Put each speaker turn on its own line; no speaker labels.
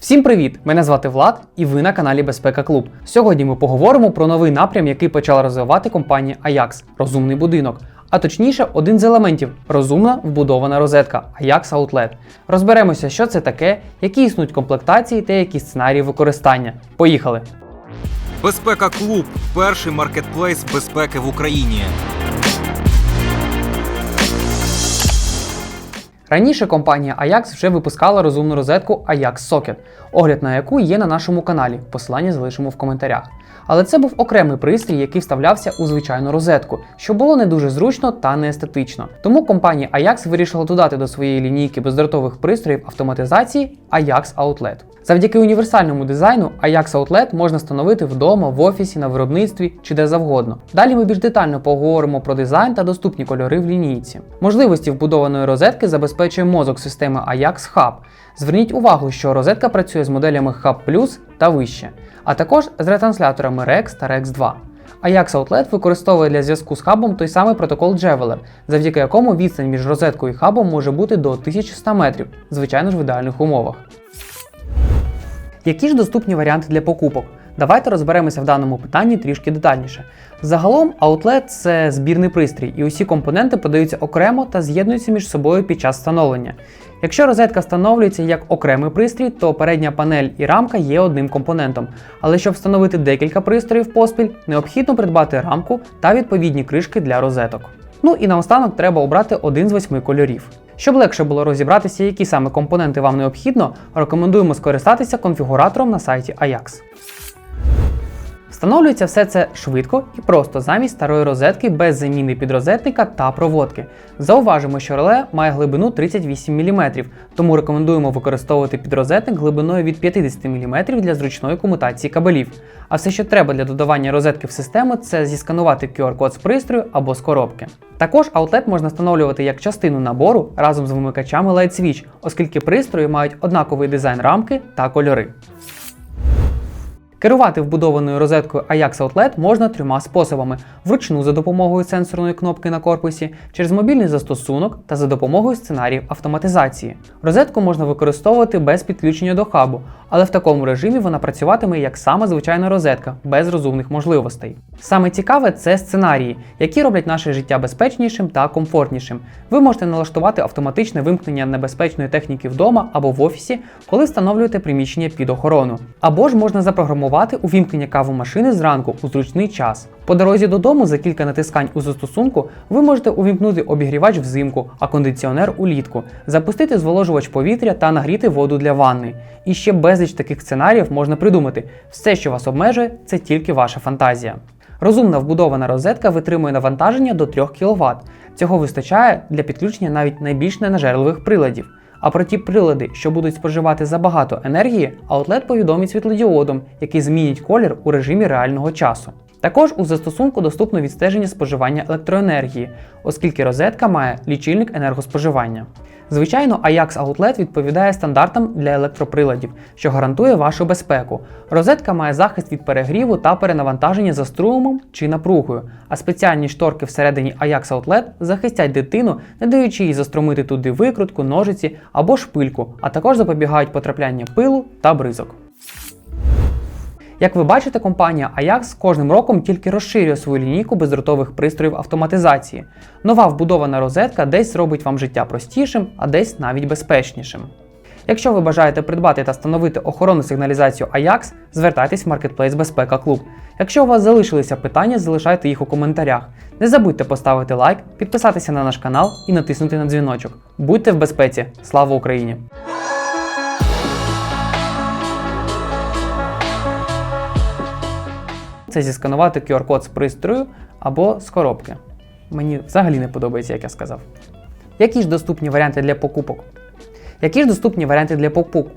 Всім привіт! Мене звати Влад, і ви на каналі Безпека Клуб. Сьогодні ми поговоримо про новий напрям, який почала розвивати компанія Ajax – розумний будинок. А точніше, один з елементів розумна вбудована розетка Ajax Outlet. Розберемося, що це таке, які існують комплектації та які сценарії використання. Поїхали!
Безпека Клуб перший маркетплейс безпеки в Україні.
Раніше компанія Ajax вже випускала розумну розетку Ajax Socket, огляд на яку є на нашому каналі. Посилання залишимо в коментарях. Але це був окремий пристрій, який вставлявся у звичайну розетку, що було не дуже зручно та не естетично. Тому компанія Ajax вирішила додати до своєї лінійки бездротових пристроїв автоматизації Ajax Outlet. Завдяки універсальному дизайну Ajax Outlet можна встановити вдома, в офісі, на виробництві чи де завгодно. Далі ми більш детально поговоримо про дизайн та доступні кольори в лінійці. Можливості вбудованої розетки забезпечує мозок системи Ajax Hub. Зверніть увагу, що розетка працює з моделями Hub Plus та вище, а також з ретрансляторами REX та REX 2. Ajax Outlet використовує для зв'язку з хабом той самий протокол Javeler, завдяки якому відстань між розеткою і хабом може бути до 1100 метрів, звичайно ж в ідеальних умовах. Які ж доступні варіанти для покупок? Давайте розберемося в даному питанні трішки детальніше. Загалом, Outlet – це збірний пристрій, і усі компоненти подаються окремо та з'єднуються між собою під час встановлення. Якщо розетка встановлюється як окремий пристрій, то передня панель і рамка є одним компонентом. Але щоб встановити декілька пристроїв поспіль, необхідно придбати рамку та відповідні кришки для розеток. Ну і наостанок треба обрати один з восьми кольорів. Щоб легше було розібратися, які саме компоненти вам необхідно, рекомендуємо скористатися конфігуратором на сайті Ajax. Встановлюється все це швидко і просто замість старої розетки без заміни підрозетника та проводки. Зауважимо, що реле має глибину 38 мм, тому рекомендуємо використовувати підрозетник глибиною від 50 мм для зручної комутації кабелів. А все, що треба для додавання розетки в систему, це зісканувати QR-код з пристрою або з коробки. Також аутлет можна встановлювати як частину набору разом з вимикачами Light Switch, оскільки пристрої мають однаковий дизайн рамки та кольори. Керувати вбудованою розеткою Ajax Outlet можна трьома способами: вручну за допомогою сенсорної кнопки на корпусі, через мобільний застосунок та за допомогою сценаріїв автоматизації. Розетку можна використовувати без підключення до хабу, але в такому режимі вона працюватиме як сама звичайна розетка, без розумних можливостей. Саме цікаве це сценарії, які роблять наше життя безпечнішим та комфортнішим. Ви можете налаштувати автоматичне вимкнення небезпечної техніки вдома або в офісі, коли встановлюєте приміщення під охорону. Або ж можна запрограмувати увімкнення кавомашини зранку у зручний час. По дорозі додому за кілька натискань у застосунку ви можете увімкнути обігрівач взимку, а кондиціонер улітку, запустити зволожувач повітря та нагріти воду для ванни. І ще безліч таких сценаріїв можна придумати. Все, що вас обмежує, це тільки ваша фантазія. Розумна вбудована розетка витримує навантаження до 3 кВт. Цього вистачає для підключення навіть найбільш ненажерливих приладів. А про ті прилади, що будуть споживати забагато енергії, аутлет повідомить світлодіодом, який змінить колір у режимі реального часу. Також у застосунку доступно відстеження споживання електроенергії, оскільки розетка має лічильник енергоспоживання. Звичайно, Ajax Outlet відповідає стандартам для електроприладів, що гарантує вашу безпеку. Розетка має захист від перегріву та перенавантаження за струмом чи напругою, а спеціальні шторки всередині Ajax Outlet захистять дитину, не даючи їй заструмити туди викрутку, ножиці або шпильку, а також запобігають потрапляння пилу та бризок. Як ви бачите, компанія Ajax з кожним роком тільки розширює свою лінійку бездротових пристроїв автоматизації. Нова вбудована розетка десь зробить вам життя простішим, а десь навіть безпечнішим. Якщо ви бажаєте придбати та встановити охоронну сигналізацію Ajax, звертайтесь в Marketplace Безпека Клуб. Якщо у вас залишилися питання, залишайте їх у коментарях. Не забудьте поставити лайк, підписатися на наш канал і натиснути на дзвіночок. Будьте в безпеці! Слава Україні! Це зісканувати QR-код з пристрою або з коробки. Мені взагалі не подобається, як я сказав. Які ж доступні варіанти для покупок? Які ж доступні варіанти для покупок?